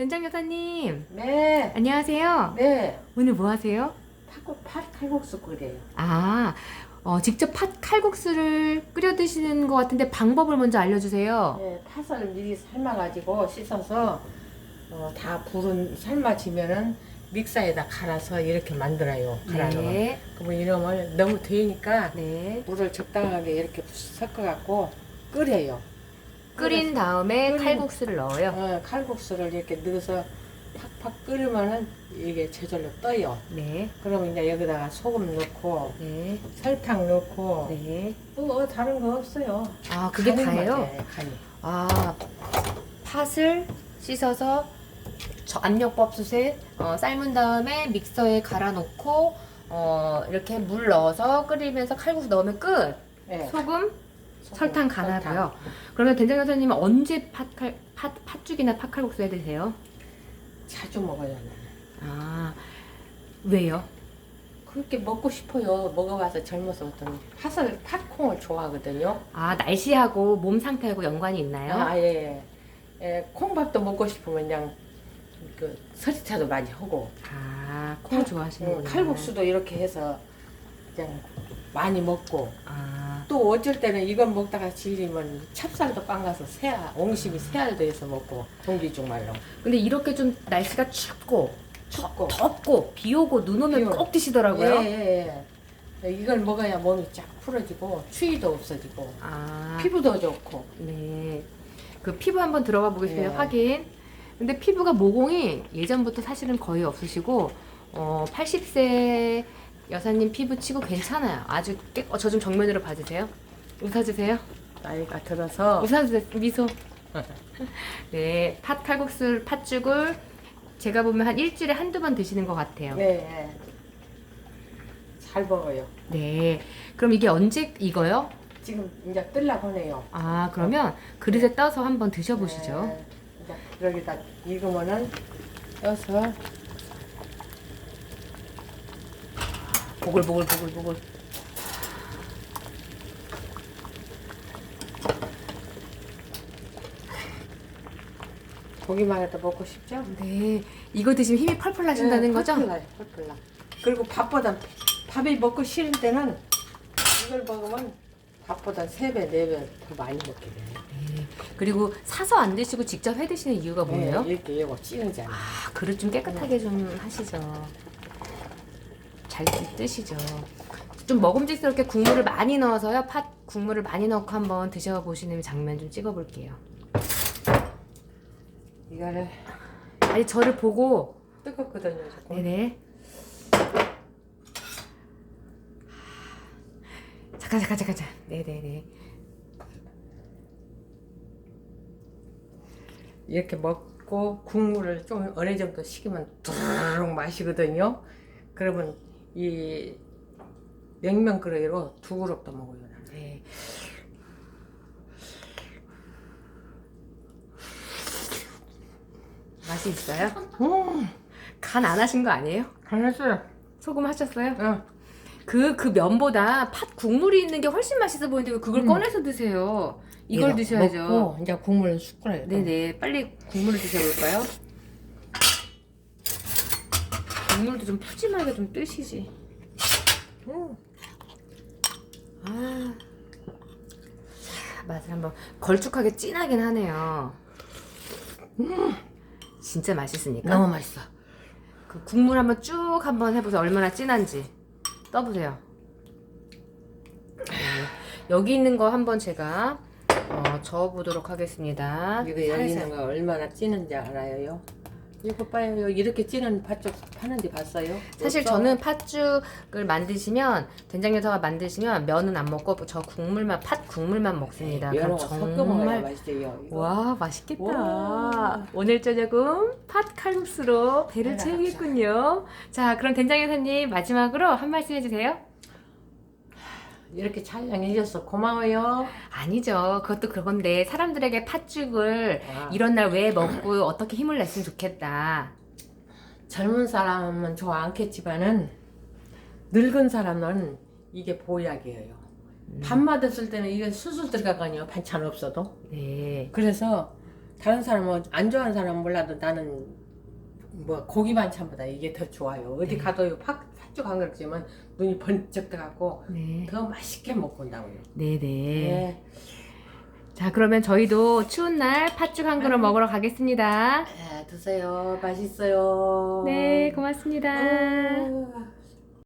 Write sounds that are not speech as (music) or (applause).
된장 여사님 네, 안녕하세요. 네. 오늘 뭐 하세요? 팥국 팥 칼국수 끓여요. 아 어, 직접 팥 칼국수를 끓여 드시는 것 같은데 방법을 먼저 알려주세요. 네, 팥을 미리 삶아가지고 씻어서 어, 다 불은 삶아지면은 믹서에다 갈아서 이렇게 만들어요. 갈아놓은. 네, 그러면 이름을 너무 되니까 네. 물을 적당하게 이렇게 섞어갖고 끓여요. 끓인 다음에 끓인- 칼국수를 넣어요. 어, 칼국수를 이렇게 넣어서 팍팍 끓으면은 이게 저절로 떠요. 네, 그러면 이제 여기다가 소금 넣고 네, 설탕 넣고 네. 뭐 다른 거 없어요. 아 그게 간이 다예요? 맞아요, 간이. 아 팥을 씻어서 저 압력밥솥에 어, 삶은 다음에 믹서에 갈아 놓고 어, 이렇게 물 넣어서 끓이면서 칼국수 넣으면 끝. 네. 소금, 설탕 간하고요. 그러면 된장 여사님은 언제 팥칼 팥 팥죽이나 팥칼국수 해 드세요? 자주 먹어요. 나는. 아 왜요? 그렇게 먹고 싶어요. 먹어봐서 젊어서부터 팥을 팥콩을 좋아하거든요. 아 날씨하고 몸 상태하고 연관이 있나요? 아 예. 예, 콩밥도 먹고 싶으면 그냥 그 서리차도 많이 하고 아, 콩 좋아하시는구나. 응, 칼국수도 이렇게 해서 그냥 많이 먹고 아, 또 어쩔 때는 이건 먹다가 질리면 찹쌀도 빵 가서 새알, 옹심이 새알도 해서 먹고 공기죽 말로 근데 이렇게 좀 날씨가 춥고 춥고 덥고 비 오고 눈 오면 비 오고. 꼭 드시더라고요. 예, 예, 예. 이걸 먹어야 몸이 쫙 풀어지고 추위도 없어지고 아, 피부도 좋고 네. 그 피부 한번 들어가 보겠습니다. 네. 확인. 근데 피부가 모공이 예전부터 사실은 거의 없으시고 어, 80세 여사님 피부 치고 괜찮아요. 아주 깨... 어, 저 좀 정면으로 봐주세요. 웃어주세요. 나이가 들어서 웃어주세요. 미소. (laughs) 네, 팥 칼국수, 팥죽을 제가 보면 한 일주일에 한두 번 드시는 것 같아요. 네, 예. 잘 먹어요. 네. 그럼 이게 언제 익어요? 지금 이제 뜰라 보네요. 아, 그러면 그릇에 떠서 한번 드셔보시죠. 네, 이제 여기다 익으면은 떠서 보글보글 보글보글. 고기만 해도 먹고 싶죠? 네. 이거 드시면 힘이 펄펄 나신다는 네, 거죠? 펄펄 나요, 펄펄 나. 그리고 밥보다 밥이 먹고 싫을 때는 이걸 먹으면 밥보다 세 배, 네 배 더 많이 먹게 돼요. 네. 그리고 사서 안 드시고 직접 해 드시는 이유가 뭐예요? 네, 이렇게 이거 찌르잖아요. 아, 그릇 좀 깨끗하게 좀 하시죠. 잘 뜨시죠. 좀 먹음직스럽게 국물을 많이 넣어서요. 팥 국물을 많이 넣고 한번 드셔보시는 장면 좀 찍어볼게요. 이거를 아니 저를 보고 뜨겁거든요, 조금. 네네. 잠깐 잠깐 잠깐 잠깐. 네네네. 이렇게 먹고 국물을 좀 어느 정도 식으면 두루룩 마시거든요. 그러면 이 냉면 그릇으로 두 그릇도 먹어요. 나는. 네. 맛이 있어요? 음, 간 안 하신 거 아니에요? 잘했어요. 소금 하셨어요? 응. 그, 그 면보다 팥 국물이 있는 게 훨씬 맛있어 보이는데 왜 그걸 음. 꺼내서 드세요? 이걸 이거 드셔야죠. 먹고 이제 쑥 끓여요. 네네. 빨리 국물을 드셔볼까요? 국물도 좀 푸짐하게 좀 뜨시지. 음, 아. 자, 맛을 한번 걸쭉하게 진하긴 하네요. 음. 진짜 맛있으니까. 너무 맛있어. 그 국물 한번 쭉 한번 해보세요. 얼마나 진한지. 떠보세요. 네. 여기 있는 거 한번 제가 어, 저어보도록 하겠습니다. 이거 여기 살살. 있는 거 얼마나 찌는지 알아요? 이거 봐요. 이렇게 찌는 팥죽 파는지 봤어요? 사실 없어? 저는 팥죽을 만드시면 된장 여사가 만드시면 면은 안 먹고 저 국물만 팥 국물만 먹습니다. 그럼 정말 맛있어요. 이거. 와 맛있겠다. 와. 오늘 저녁은 팥 칼국수로 배를 배가 채우겠군요. 자 그럼 된장 여사님 마지막으로 한 말씀 해주세요. 이렇게 촬영해 주셔서 고마워요. 아니죠. 그것도 그건데 사람들에게 팥죽을 아. 이런 날 왜 먹고 어떻게 힘을 냈으면 좋겠다. 젊은 사람은 좋아 않겠지만은 늙은 사람은 이게 보약이에요. 밥맛 없을 때는 이게 수술 들어가거든요. 반찬 없어도. 네. 그래서 다른 사람은 안 좋아하는 사람은 몰라도 나는 뭐 고기 반찬보다 이게 더 좋아요. 어디 네. 가도 팥, 팥죽 한 그릇이면 눈이 번쩍 떠갖고 네. 더 맛있게 먹고 온다고요. 네네. 네. 자, 그러면 저희도 추운 날 팥죽 한 그릇 음. 먹으러 가겠습니다. 네, 드세요. 맛있어요. 네, 고맙습니다. 아.